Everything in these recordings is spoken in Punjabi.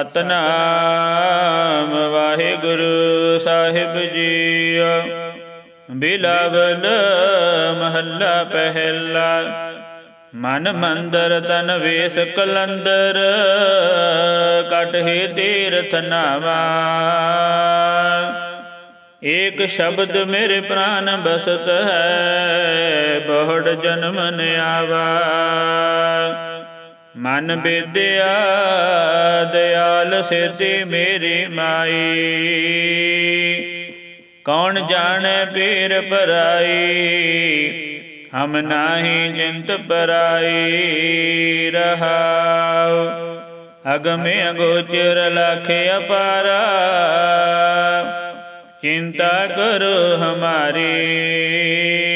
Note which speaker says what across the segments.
Speaker 1: ਸਤਨਾਮ ਵਾਹਿਗੁਰੂ ਸਾਹਿਬ ਜੀ ਬਿਲਾਵਲ ਮਹੱਲਾ ਪਹਿਲਾ। ਮਨ ਮੰਦਰ ਤਨ ਵੇਸ ਕਲੰਦਰ। ਕਟਹਿ ਤੀਰਥ ਨਾਵਾ। ਏਕ ਸ਼ਬਦ ਮੇਰੇ ਪ੍ਰਾਨ ਬਸਤ ਹੈ, ਬਹੁੜ ਜਨਮ ਨ ਮਨ ਬੇਦਿਆ ਦਿਆਲ ਸੇਤੀ ਮੇਰੀ ਮਾਈ। ਕੌਣ ਜਾਣੈ ਪੀਰ ਪਰਾਈ, ਹਮ ਨਾਹੀ ਜਿੰਤ ਪਰਾਈ। ਰਹਾਉ, ਅਗਮੇ ਅਗੋਚਰ ਲਖ ਅਪਾਰਾ। ਚਿੰਤਾ ਕਰੋ ਹਮਾਰੀ।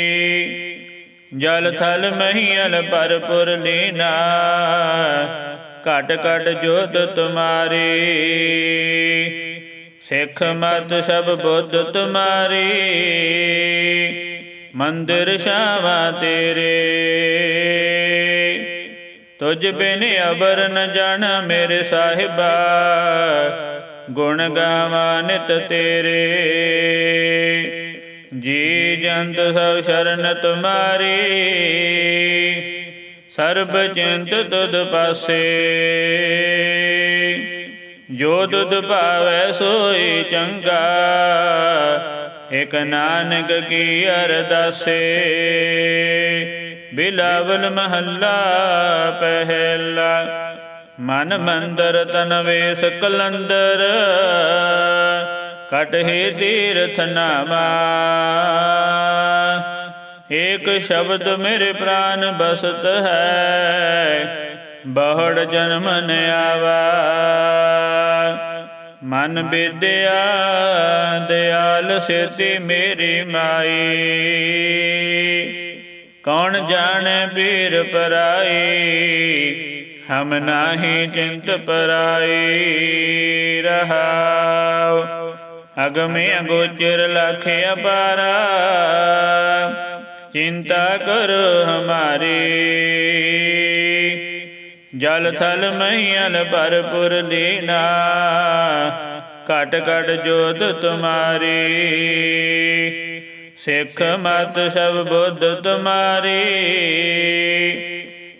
Speaker 1: ਜਲ ਥਲ ਮਹੀਲ ਪਰਪੁਰ ਲੀਨਾ। ਘਟ ਘਟ ਜੋਤ ਤੁਮਾਰੀ। ਸਿੱਖ ਮਤ ਸਭ ਬੁੱਧ ਤੁਮਾਰੀ। ਮੰਦਿਰ ਸ਼ਾਵਾ ਤੇਰੇ। ਤੁਝ ਬਿਨ ਅਬਰ ਨ ਜਾਣਾ ਮੇਰੇ ਸਾਹਿਬਾ। ਗੁਣ ਗਾਵਾਂ ਨਿਤ ਤੇਰੇ। ਜੀ ਜੰਤ ਸਭ ਸ਼ਰਨ ਤੁਮਾਰੀ ਸਰਬ ਚਿੰਤ ਤੁਧ ਪਾਸੇ। ਜੋ ਤੁਧ ਭਾਵੈ ਸੋਈ ਚੰਗਾ, ਇਕ ਨਾਨਕ ਕੀ ਅਰਦਾਸੇ। ਬਿਲਾਵਲ ਮਹੱਲਾ ਪਹਿਲਾ, ਮਨ ਮੰਦਰ ਤਨ ਵੇਸ ਕਲੰਦਰ। ਕਟਹਿ ਤੀਰਥ ਨਾਮਾ। ਏਕ ਸ਼ਬਦ ਮੇਰੇ ਪ੍ਰਾਨ ਬਸਤ ਹੈ, ਬਹੁੜ ਜਨਮ ਨ ਆਵਾ। ਮਨ ਵਿਦਿਆ ਦਿਆਲ ਸੇਤੀ ਮੇਰੀ ਮਾਈ। ਕੌਣ ਜਾਣੇ ਪੀਰ ਪਰਾਈ, ਹਮ ਨਾਹੀ ਚਿੰਤ ਪਰਾਈ ਰਹਾਉ। ਅਗਮੇ ਅਗੋਚਰ ਲਖ ਅਪਾਰਾ। ਚਿੰਤਾ ਕਰੋ ਹਮਾਰੀ। ਜਲ ਥਲ ਮਹੀਲ ਭਰਪੁਰ ਲੀਨਾ ਘਟ ਘਟ ਜੋਤ ਤੁਮਾਰੀ। ਸਿੱਖ ਮਤ ਸਭ ਬੁੱਧ ਤੁਮਾਰੀ।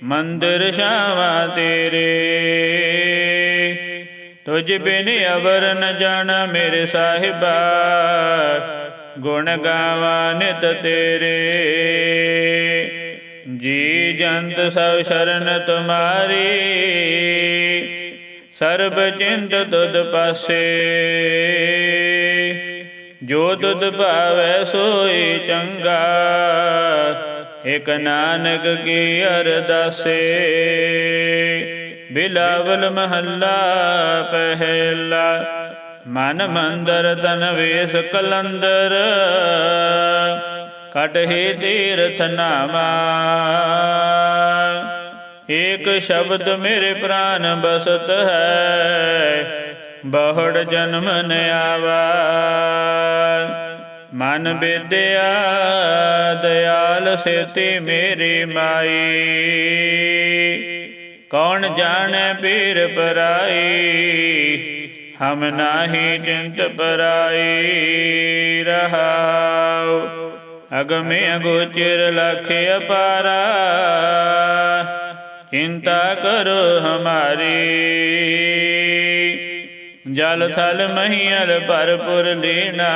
Speaker 1: ਮੰਦਰ ਸ਼ਾਵਾ ਤੇਰੇ। ਤੁਝ ਬਿਨ ਅਵਰ ਨ ਜਾਣਾ ਮੇਰੇ ਸਾਹਿਬਾ। ਗੁਣ ਗਾਵਾਂ ਨਿਤ ਤੇਰੇ। ਜੀ ਜੰਤ ਸਭ ਸ਼ਰਨ ਤੁਮਾਰੀ। ਸਰਬ ਚਿੰਤ ਤੁਧ ਪਾਸੇ। ਜੋ ਤੁਧ ਭਾਵੈ ਸੋਈ ਚੰਗਾ। ਇਕ ਨਾਨਕ ਕੀ ਅਰਦਾਸੇ। ਬਿਲਾਵਲ ਮਹੱਲਾ ਪਹਿਲਾ, ਮਨ ਮੰਦਰ ਤਨ ਵੇਸ ਕਲੰਦਰ ਕਟਹਿ ਤੀਰਥ ਨਾਮਾ। ਏਕ ਸ਼ਬਦ ਮੇਰੇ ਪ੍ਰਾਨ ਬਸਤ ਹੈ, ਬਹੁੜ ਜਨਮ ਨ ਆਵਾ। ਮਨ ਵਿਦਿਆ ਦਿਆਲ ਸੇਤੀ ਮੇਰੀ ਮਾਈ। ਕੌਣ ਜਾਣੈ ਪੀਰ ਪਰਾਈ? ਹਮ ਨਾਹੀ ਚਿੰਤ ਪਰਾਈ ਰਹਾਉ। ਅਗਮੇ ਅਗੋਚਰ ਲਖ ਅਪਾਰਾ। ਚਿੰਤਾ ਕਰੋ ਹਮਾਰੀ। ਜਲ ਥਲ ਮਹੀਲ ਭਰਪੁਰ ਲੀਨਾ।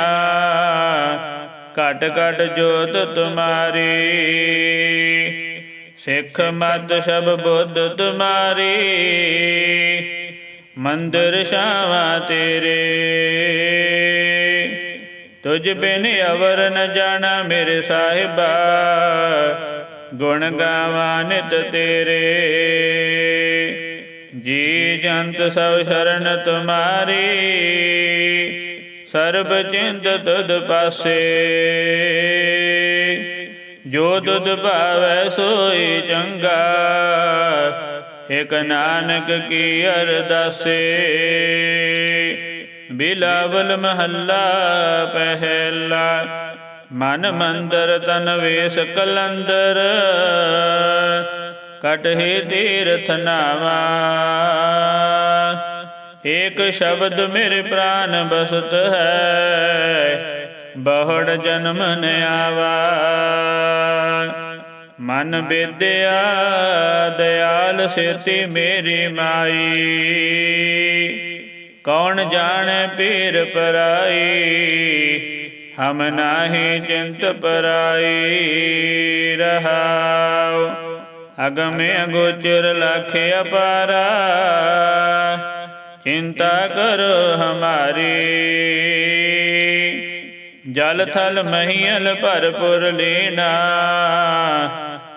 Speaker 1: ਘਟ ਘਟ ਜੋਤ ਤੁਮਾਰੀ। ਸਿੱਖ ਮਤ ਸਭ ਬੁੱਧ ਤੁਮਾਰੀ, ਮੰਦਰ ਸ਼ਾਵਾ ਤੇਰੇ। ਤੁਝ ਬਿਨ ਅਵਰ ਨ ਜਾਣਾ ਮੇਰੇ ਸਾਹਿਬਾ, ਗੁਣ ਗਾਵਾਂ ਨਿਤ ਤੇਰੇ। ਜੀ ਜੰਤ ਸਭ ਸ਼ਰਨ ਤੁਮਾਰੀ, ਸਰਬ ਚਿੰਤ ਤੁਧ ਪਾਸੇ। ਜੋ ਤੁਧ ਭਾਵੈ ਸੋਈ ਚੰਗਾ, ਇਕ ਨਾਨਕ ਕੀ ਅਰਦਾਸੇ। ਬਿਲਾਵਲ ਮਹੱਲਾ ਪਹਿਲਾ, ਮਨ ਮੰਦਰ ਤਨ ਵੇਸ ਕਲੰਦਰ ਕਟਹਿ ਤੀਰਥ ਨਾਵਾ। ਏਕ ਸ਼ਬਦ ਮੇਰੇ ਪ੍ਰਾਨ ਬਸਤ ਹੈ ਬਹੁੜ ਜਨਮ ਨ ਆਵਾ। ਮਨ ਬੇਦਿਆ ਦਿਆਲ ਸੇਤੀ ਮੇਰੀ ਮਾਈ। ਕੌਣ ਜਾਣੇ ਪੀਰ ਪਰਾਈ? ਹਮ ਨਾਹੀ ਚਿੰਤ ਪਰਾਈ ਰਹਾਉ। ਅਗਮੇ ਅਗੋਚਰ ਲਖ ਅਪਾਰਾ। ਚਿੰਤਾ ਕਰੋ ਹਮਾਰੀ। ਜਲ ਥਲ ਮਹੀਲ ਭਰਪੁਰ ਲੀਨਾ,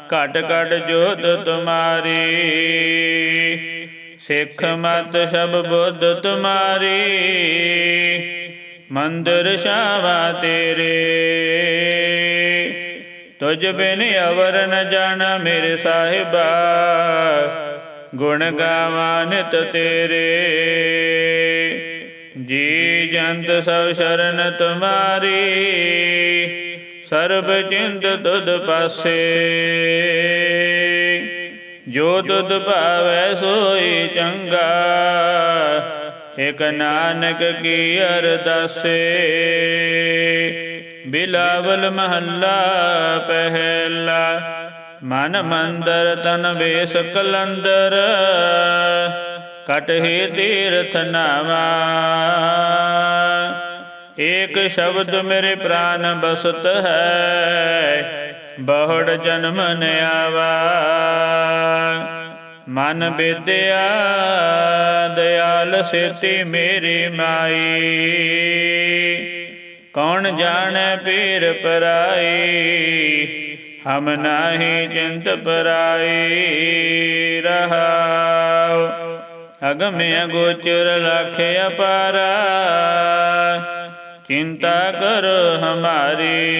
Speaker 1: ਘਟ ਘਟ ਜੋਤ ਤੁਮਾਰੀ। ਸਿੱਖ ਮਤ ਸਭ ਬੁੱਧ ਤੁਮਾਰੀ, ਮੰਦਰ ਸ਼ਾਵਾ ਤੇਰੇ। ਤੁਝ ਬਿਨ ਅਵਰ ਨ ਜਾਣਾ ਮੇਰੇ ਸਾਹਿਬਾ, ਗੁਣ ਗਾਵਾਂ ਨਿਤ ਤੇਰੇ। ਜੀ ਜੰਤ ਸਭ ਸ਼ਰਨ ਤੁਮਾਰੀ, ਸਰਬ ਚਿੰਤ ਤੁਧ ਪਾਸੇ। ਜੋ ਤੁਧ ਭਾਵੈ ਸੋਈ ਚੰਗਾ, ਇਕ ਨਾਨਕ ਕੀ ਅਰਦਾਸੇ ਬਿਲਾਵਲ ਮਹੱਲਾ ਪਹਿਲਾ, ਮਨ ਮੰਦਰ ਤਨ ਵੇਸ ਕਲੰਦਰ। ਕਟਹਿ ਤੀਰਥ ਨਾਵਾ। ਏਕ ਸ਼ਬਦ ਮੇਰੇ ਪ੍ਰਾਨ ਬਸਤ ਹੈ, ਬਹੁੜ ਜਨਮ ਨ ਆਵਾ। ਮਨ ਬੇਦਿਆ ਦਿਆਲ ਸੇਤੀ ਮੇਰੀ ਮਾਈ। ਕੌਣ ਜਾਣੈ ਪੀਰ ਪਰਾਈ, ਹਮ ਨਾਹੀ ਚਿੰਤ ਪਰਾਈ। ਰਹਾਉ। ਅਗਮੇ ਅਗੋਚਰ ਲਖ ਅਪਾਰਾ। ਚਿੰਤਾ ਕਰੋ ਹਮਾਰੀ।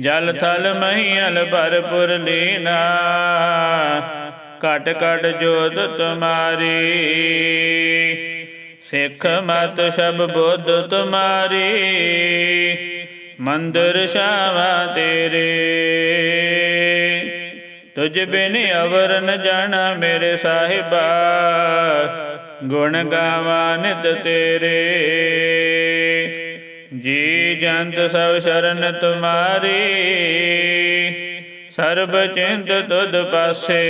Speaker 1: ਜਲ ਥਲ ਮਹੀਲ ਭਰਪੁਰ ਲੀਨਾ। ਘਟ ਘਟ ਜੋਤ ਤੁਮਾਰੀ। ਸਿੱਖ ਮਤ ਸਭ ਬੁੱਧ ਤੁਮਾਰੀ। ਮੰਦਰ ਸ਼ਾਵਾ ਤੇਰੇ। ਤੁਝ ਬਿਨ ਅਵਰ ਨ ਜਾਣਾ ਮੇਰੇ ਸਾਹਿਬਾ। ਗੁਣ ਗਾਵਾਂ ਨਿਤ ਤੇਰੇ। ਜੀ ਜੰਤ ਸਭ ਸ਼ਰਨ ਤੁਮਾਰੀ। ਸਰਬ ਚਿੰਤ ਤੁਧ ਪਾਸੇ।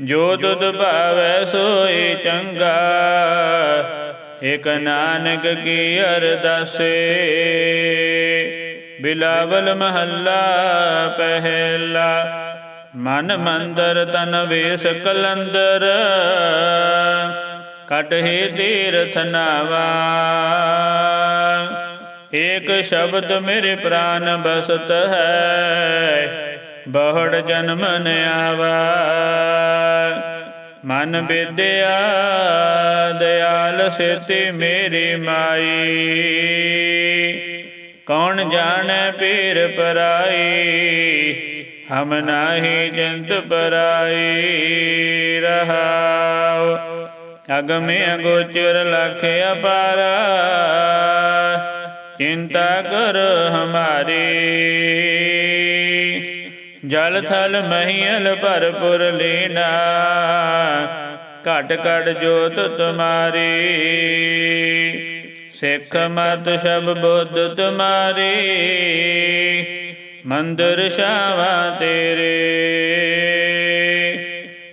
Speaker 1: ਜੋ ਤੁਧ ਭਾਵੈ ਸੋਈ ਚੰਗਾ। ਇਕ ਨਾਨਕ ਕੀ ਅਰਦਾਸੇ। ਬਿਲਾਵਲ ਮਹੱਲਾ ਪਹਿਲਾ। ਮਨ ਮੰਦਰ ਤਨ ਵੇਸ ਕਲੰਦਰ। ਕਟਹਿ ਤੀਰਥ ਨਾਵਾ। ਏਕ ਸ਼ਬਦ ਮੇਰੇ ਪ੍ਰਾਨ ਬਸਤ ਹੈ, ਬਹੁੜ ਜਨਮ ਨ ਆਵਾ। ਮਨ ਬੇਦਿਆ ਦਿਆਲ ਸੇਤੀ ਮੇਰੀ ਮਾਈ। ਕੌਣ ਜਾਣੈ ਪੀਰ ਪਰਾਈ? ਹਮ ਨਾਹੀ ਜੰਤ ਪਰਾਈ ਰਹਾਉ। ਅਗਮੇ ਅਗੋਚਰ ਲਖ ਅਪਾਰਾ। ਚਿੰਤਾ ਕਰ ਹਮਾਰੀ। ਜਲ ਥਲ ਮਹੀਲ ਭਰਪੁਰ ਲੀਨਾ। ਘਟ ਘਟ ਜੋਤ ਤੁਮਾਰੀ। ਸਿੱਖ ਮਤ ਸਭ ਬੁੱਧ ਤੁਮਾਰੀ, ਮੰਦਰ ਸ਼ਾਵਾ ਤੇਰੇ।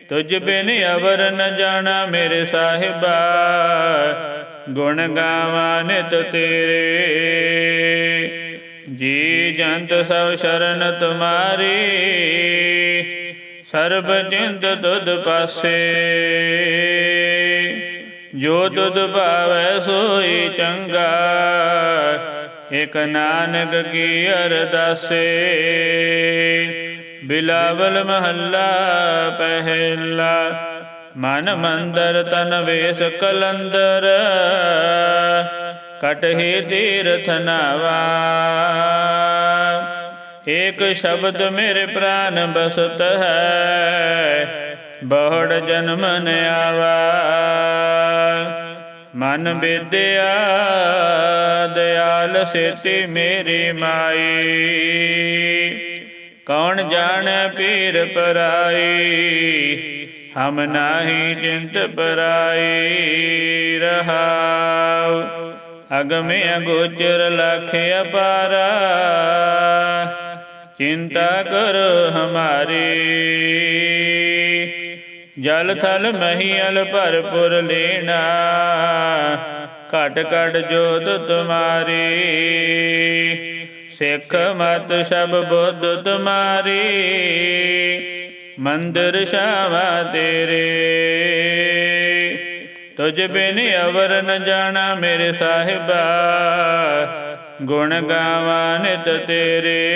Speaker 1: ਤੁਝ ਬਿਨ ਅਵਰ ਨ ਜਾਣਾ ਮੇਰੇ ਸਾਹਿਬਾ, ਗੁਣ ਗਾਵਾਂ ਨਿਤ ਤੇਰੇ। ਜੀ ਜੰਤ ਸਭ ਸ਼ਰਨ ਤੁਮਾਰੀ, ਸਰਬ ਚਿੰਤ ਦੁੱਧ ਪਾਸੇ। ਜੋ ਤੁਧ ਭਾਵੈ ਸੋਈ ਚੰਗਾ, ਇਕ ਨਾਨਕ ਕੀ ਅਰਦਾਸੇ। ਬਿਲਾਵਲ ਮਹੱਲਾ ਪਹਿਲਾ, ਮਨ ਮੰਦਰ ਤਨ ਵੇਸ ਕਲੰਦਰ ਕਟਹੀ ਤੀਰਥ ਨਾਵਾ। ਏਕ ਸ਼ਬਦ ਮੇਰੇ ਪ੍ਰਾਨ ਬਸਤ ਹੈ ਬਹੁੜ ਜਨਮ ਨ ਆਵਾ। ਮਨ ਬੇਦਿਆ ਦਿਆਲ ਸੇਤੀ ਮੇਰੀ ਮਾਈ। ਕੌਣ ਜਾਣੈ ਪੀਰ ਪਰਾਈ, ਹਮ ਨਾਹੀ ਚਿੰਤ ਪਰਾਈ। ਰਹਾਉ, ਅਗਮੇ ਅਗੋਚਰ ਲਖ ਅਪਾਰਾ। ਚਿੰਤਾ ਕਰੋ ਹਮਾਰੀ। ਜਲ ਥਲ ਮਹੀਲ ਭਰਪੁਰ ਲੈਣਾ ਘਟ ਘਟ ਜੋਤ ਤੁਮਾਰੀ। ਸਿੱਖ ਮਤ ਸਭ ਬੁੱਧ ਤੁਮਾਰੀ। ਮੰਦਰ ਸ਼ਾਵਾ ਤੇਰੇ। ਤੁਝ ਬਿਨ ਅਵਰ ਨ ਜਾਣਾ ਮੇਰੇ ਸਾਹਿਬਾ। ਗੁਣ ਗਾਵਾਂ ਨਿਤ ਤੇਰੇ।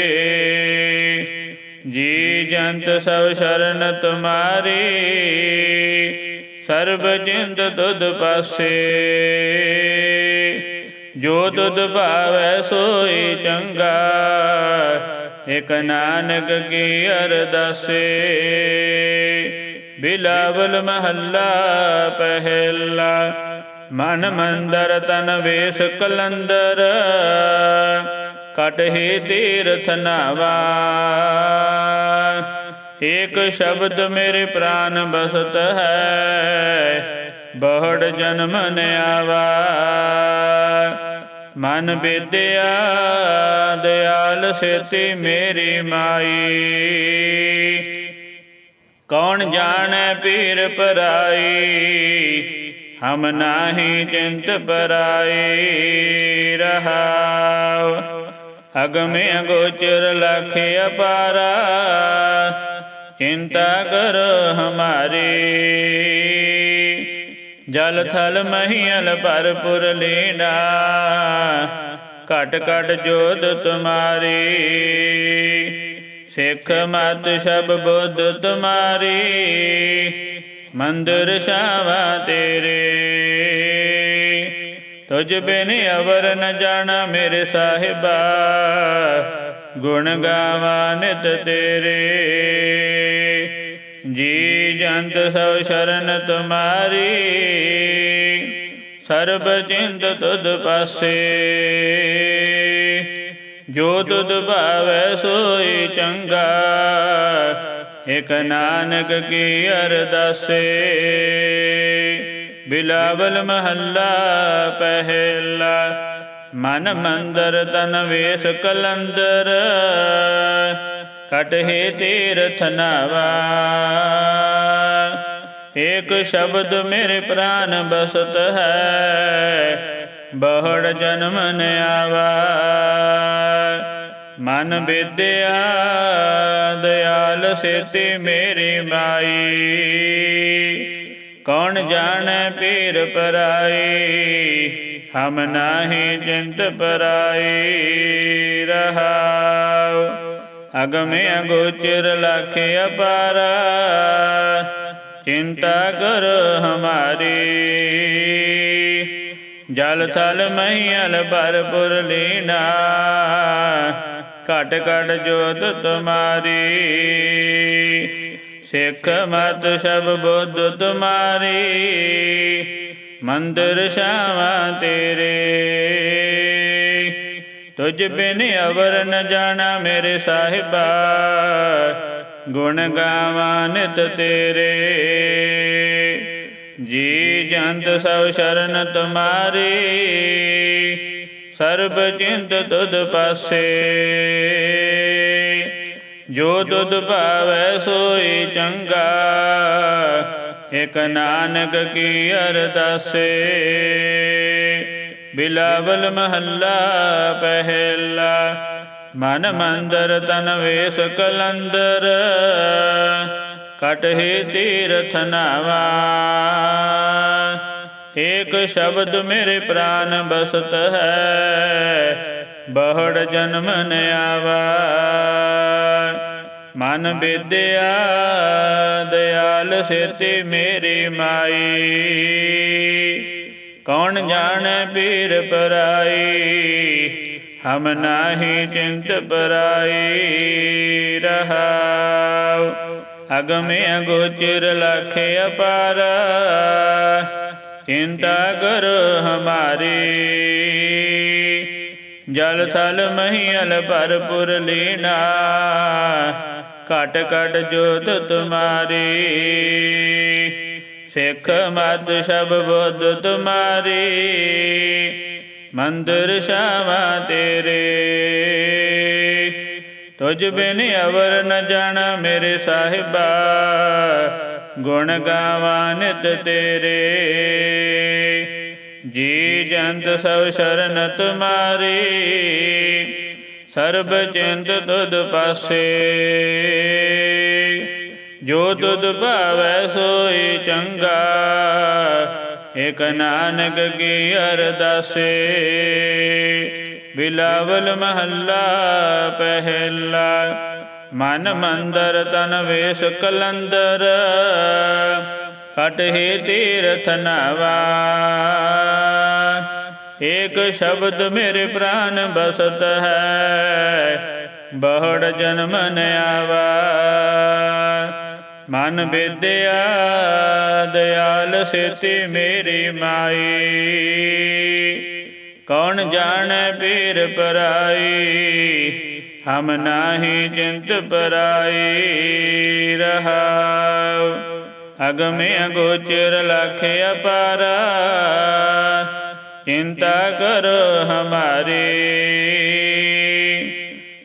Speaker 1: ਜੀ ਜੰਤ ਸਭ ਸ਼ਰਨ ਤੁਮਾਰੀ, ਸਰਬ ਜਿੰਦ ਦੁਧ ਪਾਸੇ। ਜੋ ਦੁਧ ਭਾਵੈ ਸੋਈ ਚੰਗਾ, ਇਕ ਨਾਨਕ ਕੀ ਅਰਦਾਸੇ ਬਿਲਾਵਲ ਮਹੱਲਾ ਪਹਿਲਾ, ਮਨ ਮੰਦਰ ਤਨ ਵੇਸ ਕਲੰਦਰ। ਕਟਹਿ ਤੀਰਥ ਨਾਵਾ। ਏਕ ਸ਼ਬਦ ਮੇਰੇ ਪ੍ਰਾਨ ਬਸਤ ਹੈ, ਬਹੁੜ ਜਨਮ ਨ ਆਵਾ। ਮਨ ਵਿਦਿਆ ਦਿਆਲ ਸੇਤੀ ਮੇਰੀ ਮਾਈ। ਕੌਣ ਜਾਣੈ ਪੀਰ ਪਰਾਈ, ਹਮ ਨਾਹੀ ਚਿੰਤ ਪਰਾਈ ਰਹਾਉ। ਅਗਮੇ ਅਗੋਚਰ ਲਖ ਅਪਾਰਾ, ਚਿੰਤਾ ਕਰ ਹਮਾਰੀ। ਜਲ ਥਲ ਮਹੀਲ ਭਰਪੁਰ ਲੀਨਾ ਘਟ ਘਟ ਜੋਤ ਤੁਮਾਰੀ। ਸਿੱਖ ਮਤ ਸਭ ਬੁੱਧ ਤੁਮਾਰੀ, ਮੰਦਰ ਸ਼ਾਵਾ ਤੇਰੇ। ਤੁਝ ਬਿਨ ਅਵਰ ਨ ਜਾਣਾ ਮੇਰੇ ਸਾਹਿਬਾ। ਗੁਣ ਗਾਵਾਂ ਨਿਤ ਤੇਰੇ। ਜੀ ਜੰਤ ਸਭ ਸ਼ਰਨ ਤੁਮਾਰੀ। ਸਰਬ ਚਿੰਤ ਤੁਧ ਪਾਸੇ। ਜੋ ਤੁਧ ਭਾਵੈ ਸੋਈ ਚੰਗਾ। ਇਕ ਨਾਨਕ ਕੀ ਅਰਦਾਸੇ। ਬਿਲਾਵਲ ਮਹੱਲਾ ਪਹਿਲਾ, ਮਨ ਮੰਦਰ ਤਨ ਵੇਸ ਕਲੰਦਰ ਕਟਹੇ ਤੀਰਥ ਨਾਵਾ। ਏਕ ਸ਼ਬਦ ਮੇਰੇ ਪ੍ਰਾਨ ਬਸਤ ਹੈ, ਬਹੁੜ ਜਨਮ ਨ ਆਵਾ। ਮਨ ਵਿਦਿਆ ਦਿਆਲ ਸੇਤੀ ਮੇਰੀ ਮਾਈ। ਕੌਣ ਜਾਣੈ ਪੀਰ ਪਰਾਈ? ਹਮ ਨਾਹੀ ਚਿੰਤ ਪਰਾਈ। ਰਹਾਉ। ਅਗਮੇ ਅਗੋਚਰ ਲਖ ਅਪਾਰਾ। ਚਿੰਤਾ ਕਰ ਹਮਾਰੀ। ਜਲ ਥਲ ਮਹੀਲ ਭਰਪੁਰ ਲੀਨਾ। ਘਟ ਘਟ ਜੋਤ ਤੁਮਾਰੀ। ਸਿੱਖ ਮਤ ਸਭ ਬੁੱਧ ਤੁਮਾਰੀ, ਮੰਦਰ ਸ਼ਾਵਾ ਤੇਰੇ। ਤੁਝ ਬਿਨ ਅਵਰ ਨ ਜਾਣਾ ਮੇਰੇ ਸਾਹਿਬਾ, ਗੁਣ ਗਾਵਾਂ ਨਿਤ ਤੇਰੇ। ਜੀ ਜੰਤ ਸਭ ਸ਼ਰਨ ਤੁਮਾਰੀ, ਸਰਬ ਚਿੰਤ ਤੁਧ ਪਾਸੇ। ਜੋ ਤੁਧ ਭਾਵੈ ਸੋਈ ਚੰਗਾ, ਇਕ ਨਾਨਕ ਕੀ ਅਰਦਾਸੇ। ਬਿਲਾਵਲ ਮਹੱਲਾ ਪਹਿਲਾ, ਮਨ ਮੰਦਰ ਤਨ ਵੇਸ ਕਲੰਦਰ ਕਟਹਿ ਤੀਰਥ ਨਾਵਾ। ਏਕ ਸ਼ਬਦ ਮੇਰੇ ਪ੍ਰਾਨ ਬਸਤ ਹੈ ਬਹੁੜ ਜਨਮ ਨ ਆਵਾ। ਮਨ ਵਿਦਿਆ, ਦਿਆਲ ਸੇਤੀ ਮੇਰੀ ਮਾਈ। ਕੌਣ ਜਾਣੈ ਪੀਰ ਪਰਾਈ? ਹਮ ਨਾਹੀ ਚਿੰਤ ਪਰਾਈ ਰਹਾਉ। ਅਗਮੇ ਅਗੋਚਰ ਲਖ ਅਪਾਰਾ। ਚਿੰਤਾ ਕਰ ਹਮਾਰੀ। ਜਲ ਥਲ ਮਹੀਲ ਭਰਪੁਰ ਲੀਨਾ। ਘਟ ਘਟ ਜੋਤ ਤੁਮਾਰੀ। ਸਿੱਖ ਮਤ ਸਭ ਬੁੱਧ ਤੁਮਾਰੀ। ਮੰਦਰ ਸ਼ਾਵਾ ਤੇਰੇ। ਤੁਝ ਬਿਨ ਅਵਰ ਨ ਜਾਣਾ ਮੇਰੇ ਸਾਹਿਬਾ। ਗੁਣ ਗਾਵਾਂ ਨਿਤ ਤੇਰੇ। ਜੀ ਜੰਤ ਸਭ ਸ਼ਰਨ ਤੁਮਾਰੀ ਸਰਬ ਚਿੰਤ ਤੁਧ ਪਾਸੇ। ਜੋ ਤੁਧ ਭਾਵੈ ਸੋਈ ਚੰਗਾ, ਇਕ ਨਾਨਕ ਕੀ ਅਰਦਾਸੇ। ਬਿਲਾਵਲ ਮਹੱਲਾ ਪਹਿਲਾ, ਮਨ ਮੰਦਰ ਤਨ ਵੇਸ ਕਲੰਦਰ। ਕਟਹਿ ਤੀਰਥ ਨਵਾ। ਏਕ ਸ਼ਬਦ ਮੇਰੇ ਪ੍ਰਾਨ ਬਸਤ ਹੈ, ਬਹੁੜ ਜਨਮ ਨ ਆਵਾ। ਮਨ ਵਿਦਿਆ, ਦਿਆਲ ਸੇਤੀ ਮੇਰੀ ਮਾਈ। ਕੌਣ ਜਾਣੈ ਪੀਰ ਪਰਾਈ, ਹਮ ਨਾਹੀ ਚਿੰਤ ਪਰਾਈ ਰਹਾਉ। ਅਗਮੇ ਅਗੋਚਰ ਲਖ ਅਪਾਰਾ। ਚਿੰਤਾ ਕਰੋ ਹਮਾਰੀ।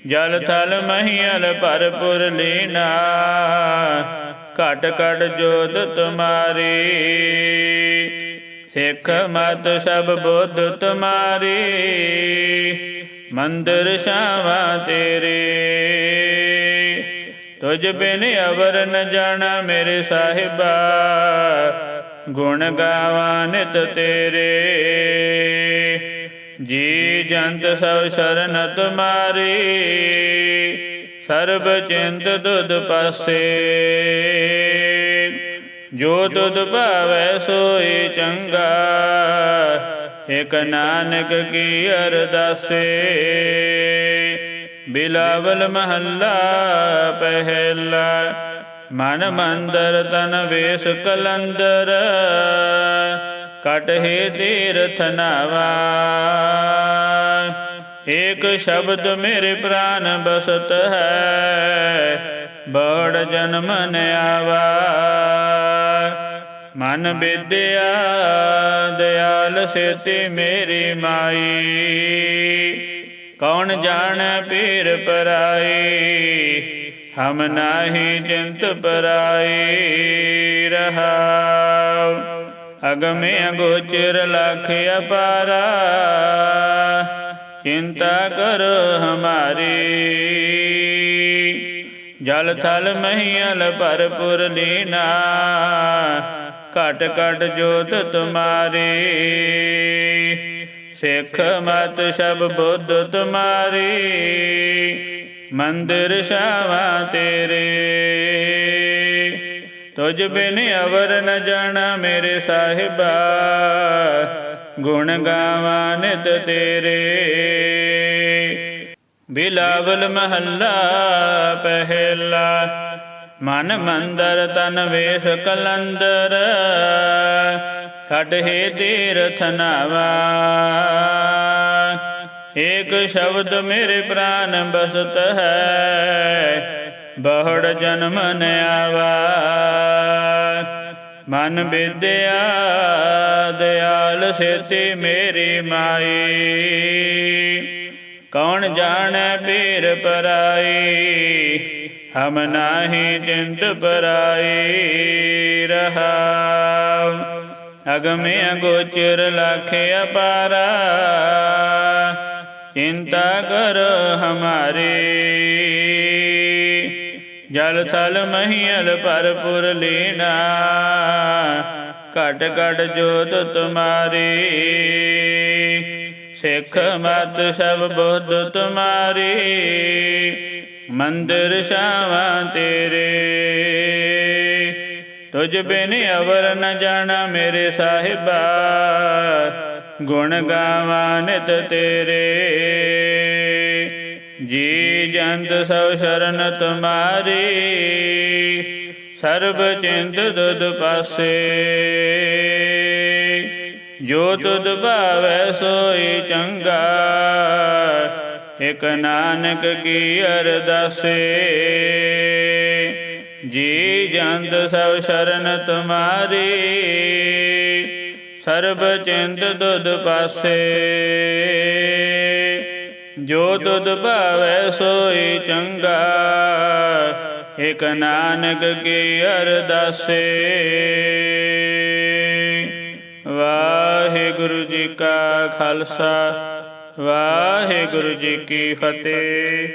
Speaker 1: ਜਲ ਥਲ ਮਹੀਲ ਭਰਪੁਰ ਲੀਨਾ। ਘਟ ਘਟ ਜੋਤ ਤੁਮਾਰੀ। ਸਿੱਖ ਮਤ ਸਭ ਬੁੱਧ ਤੁਮਾਰੀ। ਮੰਦਰ ਸ਼ਾਵਾ ਤੇਰੇ। ਤੁਝ ਬਿਨ ਅਵਰ ਨ ਜਾਣਾ ਮੇਰੇ ਸਾਹਿਬਾ। ਗੁਣ ਗਾਵਾਂ ਨਿਤ ਤੇਰੇ। ਜੀ ਜੰਤ ਸਭ ਸ਼ਰਨ ਤੁਮਾਰੀ ਸਰਬ ਚਿੰਤ ਤੁਧ ਪਾਸੇ। ਜੋ ਤੁਧ ਭਾਵੈ ਸੋਈ ਚੰਗਾ। ਇਕ ਨਾਨਕ ਕੀ ਅਰਦਾਸੇ। ਬਿਲਾਵਲ ਮਹੱਲਾ ਪਹਿਲਾ। ਮਨ ਮੰਦਰ ਤਨ ਵੇਸ ਕਲੰਦਰ। ਕਟਹਿ ਤੀਰਥ ਨਵਾ। ਏਕ ਸ਼ਬਦ ਮੇਰੇ ਪ੍ਰਾਨ ਬਸਤ ਹੈ। ਬੜ ਜਨਮ ਨ ਆਵਾ। ਮਨ ਵਿਦਿਆ ਦਿਆਲ ਸੇਤੀ ਮੇਰੀ ਮਾਈ। ਕੌਣ ਜਾਣੈ ਪੀਰ ਪਰਾਈ? ਹਮ ਨਾਹੀ ਚਿੰਤ ਪਰਾਈ ਰਹਾਉ। ਅਗਮੇ ਅਗੋਚਰ ਲਖ ਅਪਾਰਾ। ਚਿੰਤਾ ਕਰੋ ਹਮਾਰੀ। ਜਲ ਥਲ ਮਹੀਲ ਭਰਪੁਰ ਲੀਨਾ। ਘਟ ਘਟ ਜੋਤ ਤੁਮਾਰੀ। ਸਿੱਖ ਮਤ ਸਭ ਬੁੱਧ ਤੁਮਾਰੀ, ਮੰਦਰ ਸ਼ਾਵਾ ਤੇਰੇ। ਤੁਝ ਬਿਨ ਅਵਰ ਨ ਜਾਣਾ ਮੇਰੇ ਸਾਹਿਬਾ, ਗੁਣ ਗਾਵਾਂ ਨਿਤ ਤੇਰੇ। ਬਿਲਾਵਲ ਮਹੱਲਾ ਪਹਿਲਾ, ਮਨ ਮੰਦਰ ਤਨ ਵੇਸ ਕਲੰਦਰ। ਖੜਹਿ ਤੀਰਥ ਨਵਾ ਏਕ ਸ਼ਬਦ ਮੇਰੇ ਪ੍ਰਾਨ ਬਸਤ ਹੈ, ਬਹੁੜ ਜਨਮ ਨ ਆਵਾ। ਮਨ ਵਿਦਿਆ ਦਿਆਲ ਸੇਤੀ ਮੇਰੀ ਮਾਈ। ਕੌਣ ਜਾਣੈ ਪੀਰ ਪਰਾਈ, ਹਮ ਨਾਹੀ ਚਿੰਤ ਪਰਾਈ ਰਹਾਉ। ਅਗਮੇ ਅਗੋਚਰ ਲਖ ਅਪਾਰਾ। ਚਿੰਤਾ ਕਰੋ ਹਮਾਰੀ। ਜਲ ਥਲ ਮਹੀਲ ਭਰਪੁਰ ਲੀਨਾ। ਘਟ ਘਟ ਜੋਤ ਤੁਮਾਰੀ। ਸਿੱਖ ਮਤ ਸਭ ਬੁੱਧ ਤੁਮਾਰੀ। ਮੰਦਰ ਸ਼ਾਵਾ ਤੇਰੇ। ਤੁਝ ਬਿਨ ਅਵਰ ਨ ਜਾਣਾ ਮੇਰੇ ਸਾਹਿਬਾ। ਗੁਣ ਗਾਵਾਂ ਨਿਤ ਤੇਰੇ। ਜੀ ਜੰਤ ਸਭ ਸ਼ਰਨ ਤੁਮਾਰੀ। ਸਰਬ ਚਿੰਤ ਦੁਦ ਪਾਸੇ। ਜੋ ਤੁਧ ਭਾਵੈ ਸੋਈ ਚੰਗਾ। ਇਕ ਨਾਨਕ ਕੀ ਅਰਦਾਸੇ। ਜੀ ਜੰਤ ਸਭ ਸ਼ਰਨ ਤੁਮਾਰੀ, ਸਰਬ ਚਿੰਤ ਦੁਧ ਪਾਸੇ। ਜੋ ਤੁਧ ਭਾਵੈ ਸੋਈ ਚੰਗਾ, ਇਕ ਨਾਨਕ ਕੀ ਅਰਦਾਸੇ। ਵਾਹਿਗੁਰੂ ਜੀ ਕਾ ਖਾਲਸਾ, ਵਾਹਿਗੁਰੂ ਜੀ ਕੀ ਫਤਿਹ।